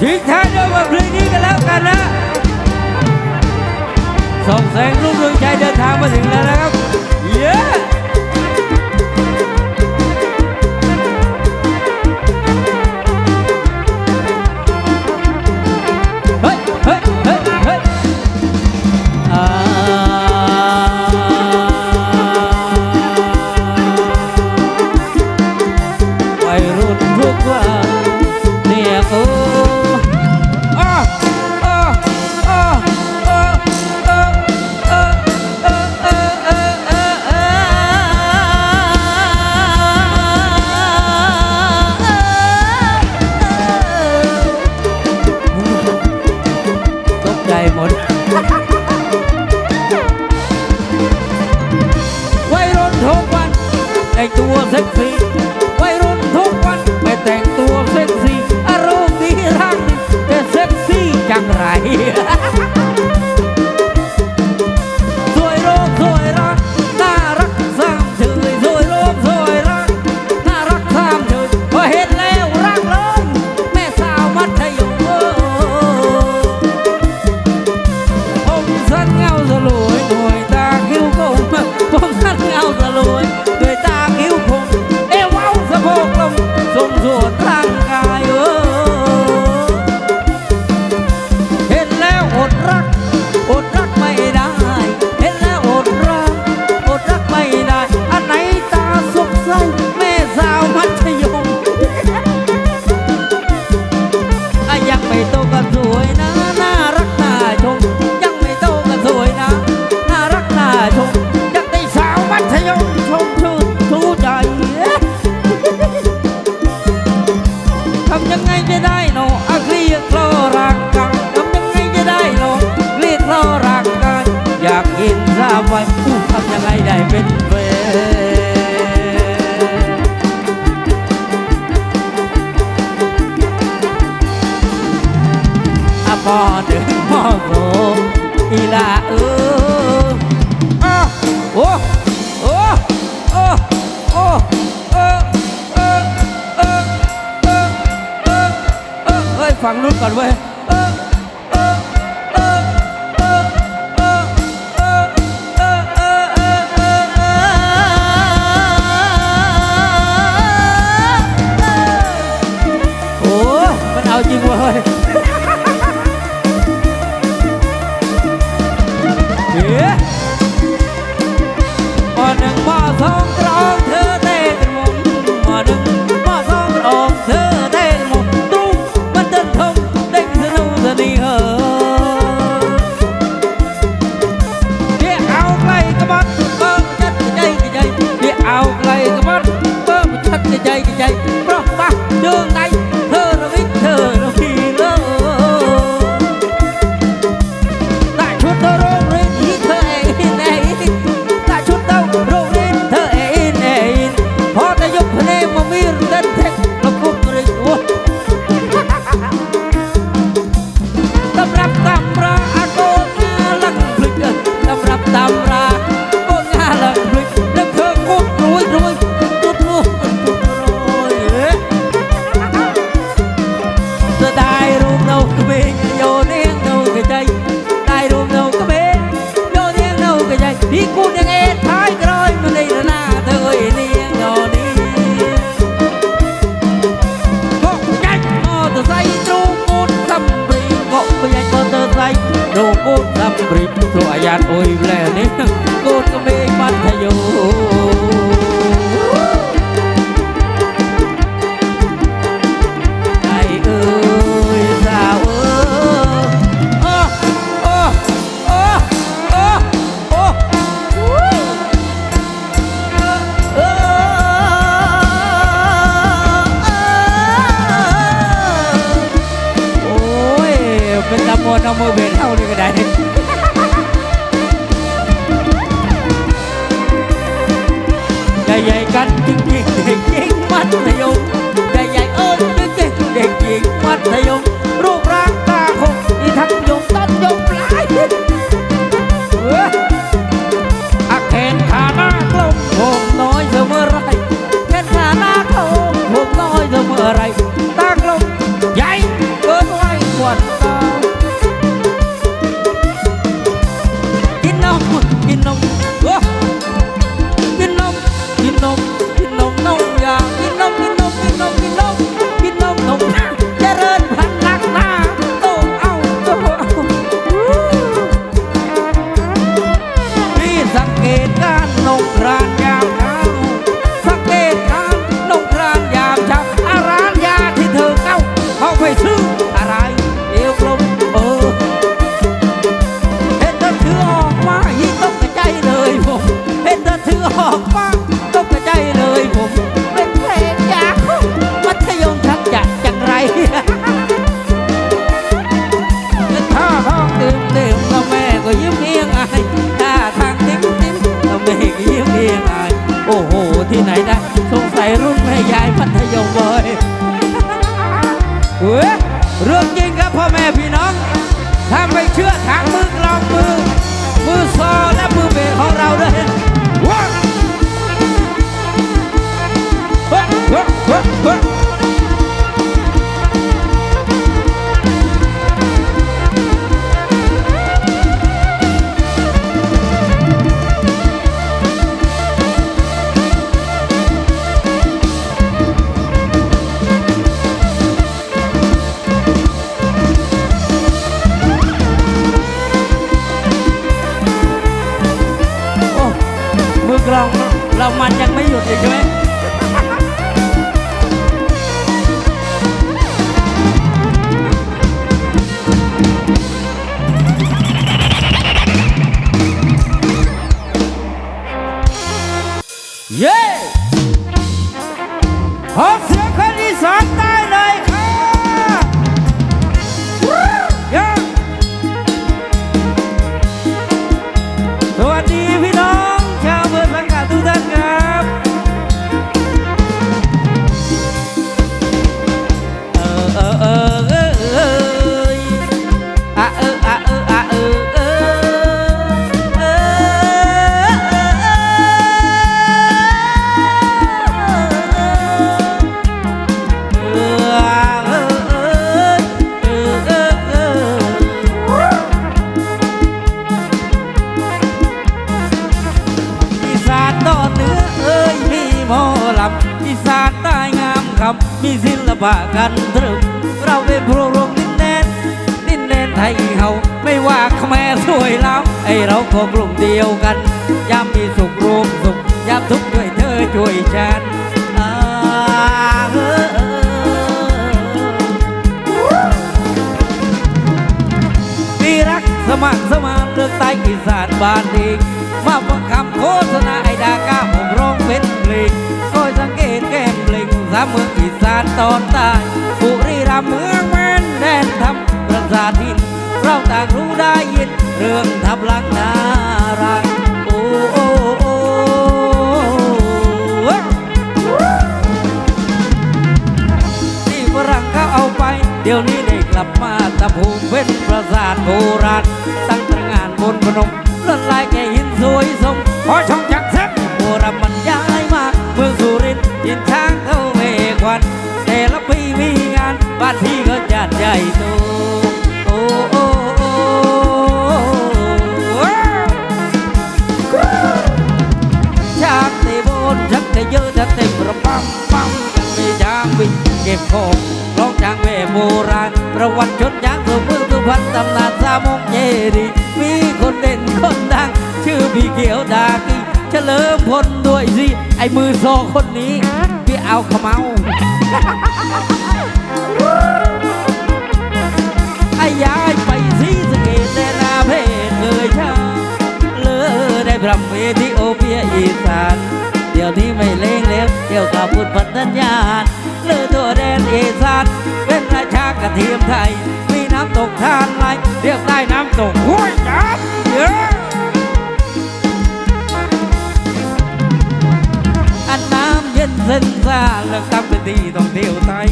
ทิ้งท้ายด้วยบทเพลงนี้กันแล้วกันนะ ส่งแสงรุ่งเรืองใจเดินทางมาถึงแล้วนะครับ เย้ ถึงพ่อโรอีลาเอออ้าโอ้โอ้โอ้โอ้เออเออเออเออเออเออเฮ้ยฟังรุ่นก่อนเว้ยเออเออเออเออเออเออเออเออเออเออเออโอ้มันเอาจริงเว้ย ปริบตัวอาญาโอยแลเนี่ยโกดก็ไม่ปัทโย para Yeah! ำมีศิลปะกันตรึมเราเป็นพวกรวมดินแดนดินแดนไทยเฮาไม่ว่าขแม่สวยล้ำไอเราก็กลุ่มเดียวกันยามมีสุขรวมสุขยามทุกข์ช่วยเธอช่วยฉันอ่รักสมัครสมานเลือกใต้อีสานบ้านเองมาฟังคำโฆษณาไอดาก้าผมร้องเป็นเพลงคอยสังเกตแก้ สามเมืองอีสานตอนใต้บุรีรัมย์เมืองแม่นแดนทำประสาทิน เราต่างรู้ได้ยิน เรื่องทับลังนารักโอ้โอ้โอ้ที่ฝรั่งเขาเอาไป เดี๋ยวนี้ได้กลับมาตะภูมิเป็นปราสาทโบราณตั้งตระงานบนพนมลวดลายแก่หินสวยสมพอช่องจักแซกโบราณมันยา ก็บของร้องช้างแม่โบราณ ประวัติชนช้างสู่มือสุพรรณตำนานสามงเยดีมีคนเด่นคนดัง ชื่อพี่เขียวดากีเฉลิมพลด้วยสิ ไอ้มือโซคนนี้ พี่เอาขมเมาไอ้ย้ายไปสีสะเกตแต่นาเพศเลยช่างเลอได้พรำเอธิโอเปียอีสาน เดี๋ยวนี้ไม่เล่งเล็วเกี่ยวกับพุทธปัญญา เลอตัวแดนอีสานเป็นราชากระเทียมไทย มีน้ำตกทานไหลเรียกได้น้ำตกห้วยจับเยอะ อันน้ำเย็นเส้นซ่าเลือกตั้งเป็นที่ท่องเที่ยวไทย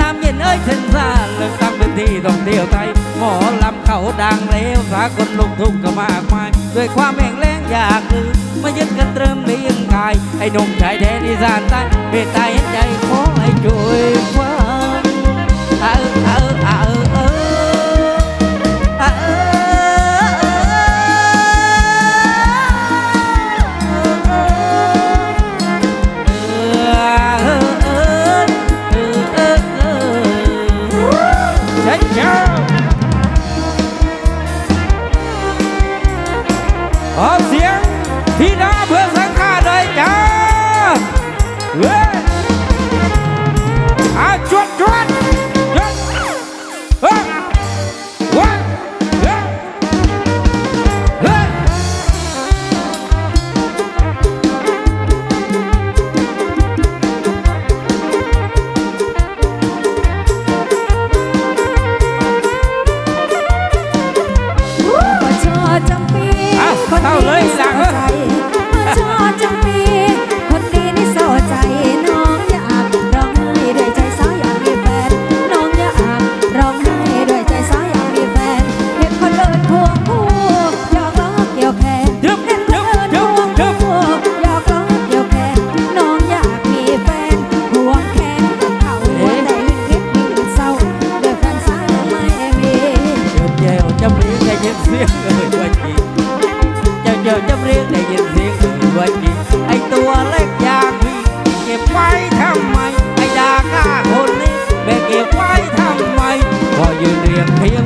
น้ำเย็นเอ้ยเส้นซ่าเลือกตั้งเป็นที่ท่องเที่ยวไทย หมอลำเขาดังแล้วสากลลูกทุ่งก็มากมาย ด้วยความแห่งแรงอยากลือมายึดกันเติมเลี้ยงกาย ไอ้หนุ่มชายแดนอีสานใต้เมตตาเห็นใจขอให้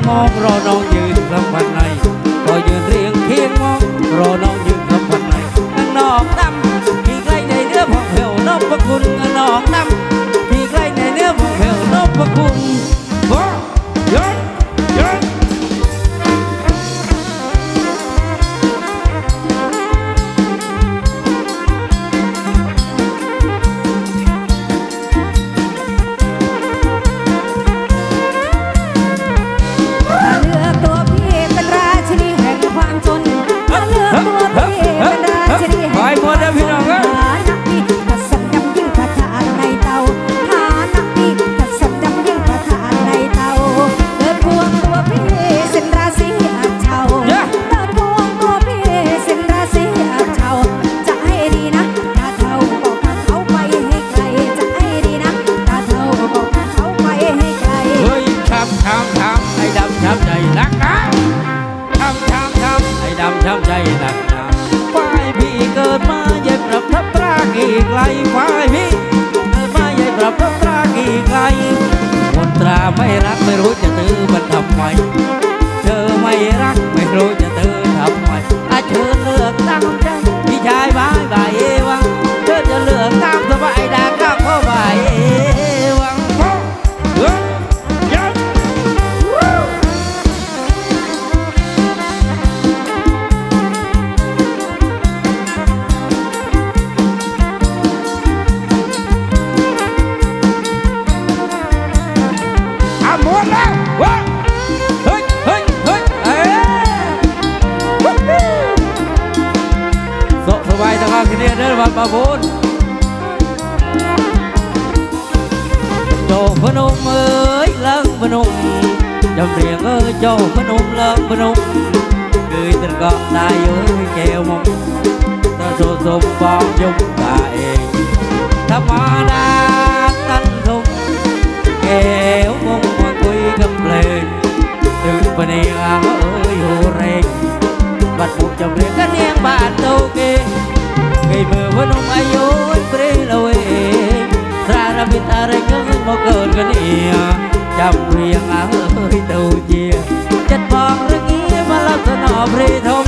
พ่อพ vô bên ung lớn bên ung người tình gọt ta dưới chèo mông. Ta sô sô bom dung đại ta mò đá thanh thùng kéo mông mọi quy gầm lên. Từ bên yên áo ơi hồ rèn bắt buộc chồng liền các yên bạn đâu kia ngày mưa bên ung ai dối bê lâu ra ra biết ta đây cứ một cơn cái yên chồng liền áo ơi đâu chi ចិត្តផងរងាមកឡើងទៅណោព្រៃធំ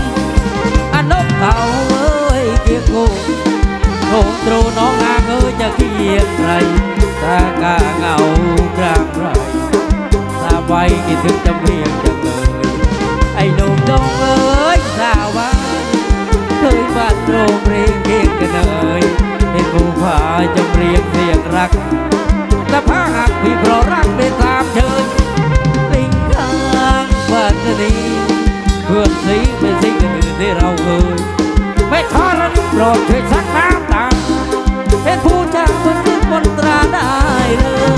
អនុកោអើយជាគូធំទ្រូនងអាងើចាគៀងត្រៃតាកាងៅក្រាំប្រៃសាវ័យគេទឹកតម្រៀងចឹងអើយអីនោមដងអើយសាវ័យឃើញបាត់ទ្រូព្រេងគៀងកណើយពេលគូផាចម្រៀងរៀងរាក់ รณีเพื่อนสีไม่นสิ่งอื่นที่เราเคยไม่ขอรณีโปรดช่วยสักน้ำตาเป็นผู้จ้างคนขึ้นบนตราได้เลย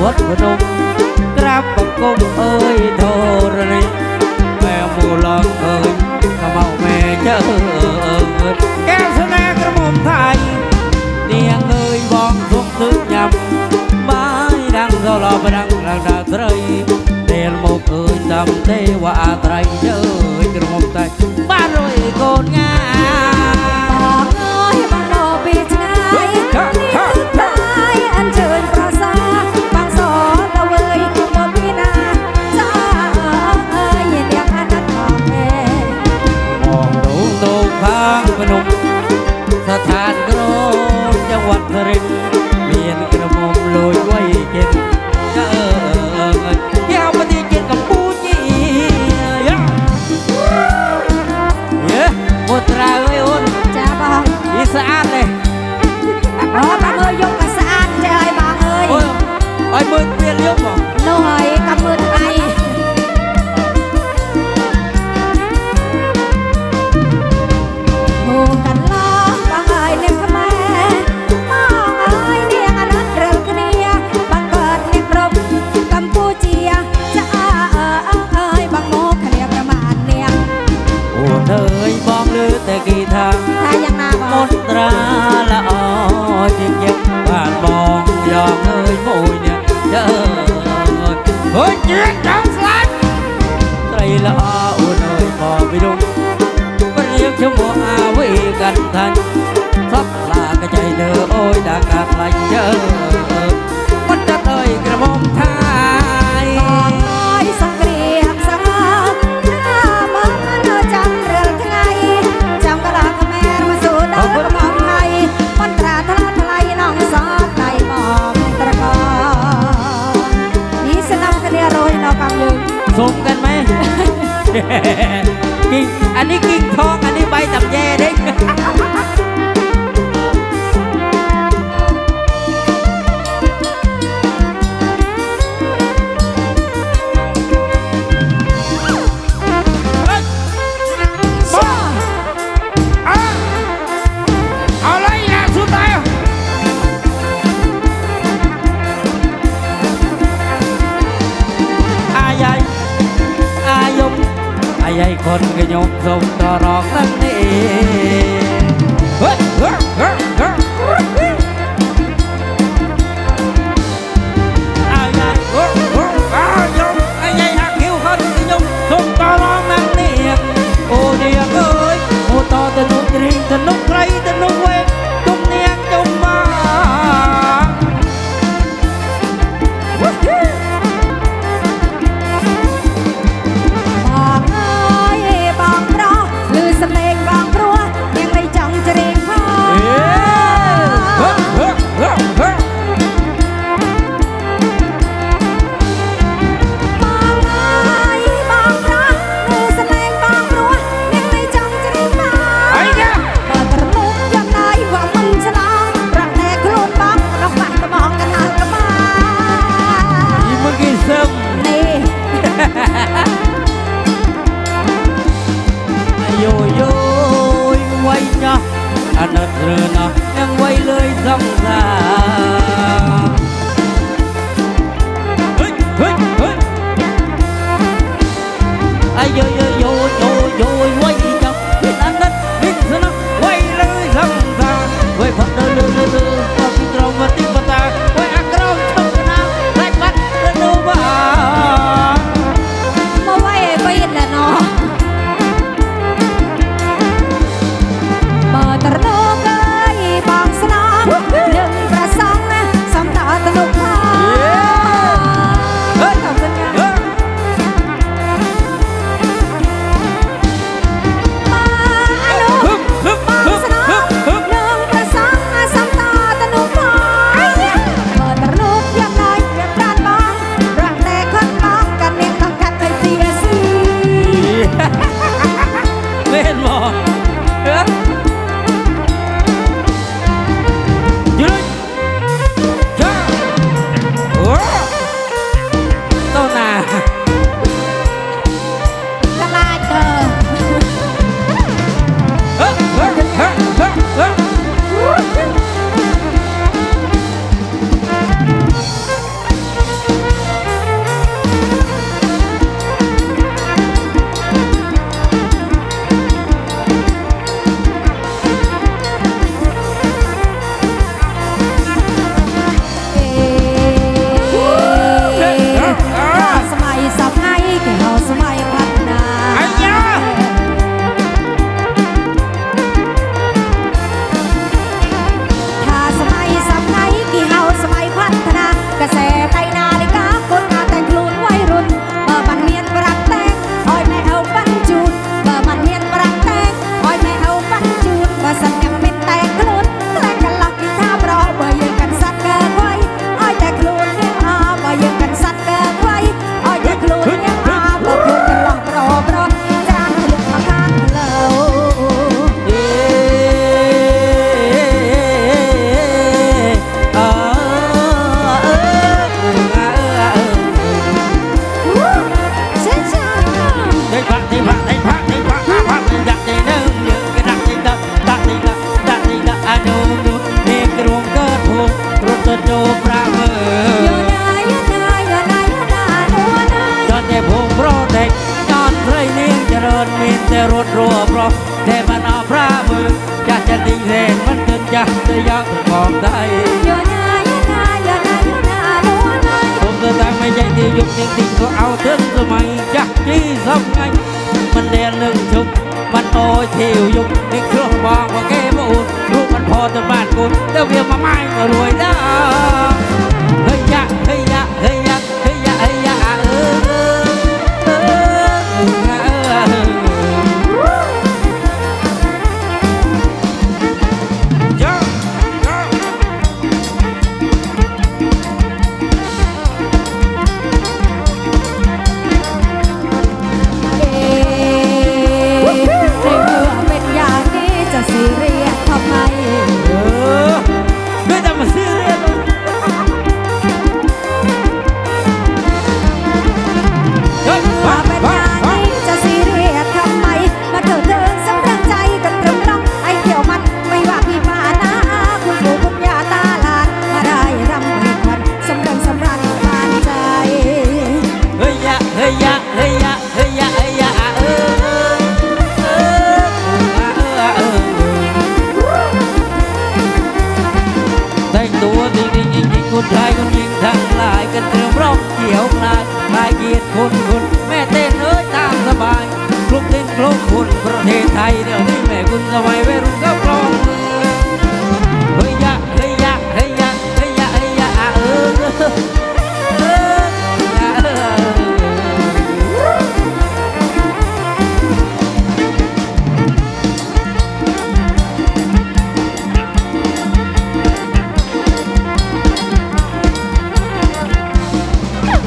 វត្តវនំក្រាបបង្គំអើយធរណីម៉ែមូលងអើយកំហៅម៉ែចើកែវស្នេហ៍ក្រមុំថៃនាងអើយបងទុកទឹកញ៉ាំបាយដាំងដល់បដាំងដល់ដល់ត្រីពេលមកអើយតាមទេវអាត្រៃយើយក្រមុំថៃបានរួយកូនងាางพนมสถานกรมจังหวัดสุรินทร์ ថាថាយ៉ាងណាបងមន្ត្រាល្អជាងយើងបានបងយកអើយមួយនេះយើអើយញៀនចាំស្លាប់ត្រីល្អអូនអើយមកវិរុំព្រៀងឈ្មោះអាវីកាន់ថាញ់សក់ឡាកចៃលើអូយដាក់កាត់ឡាញ់យើ สมกันไหมกิ๊กอันนี้กิ๊กทอง อันนี้ใบตับแย่เด้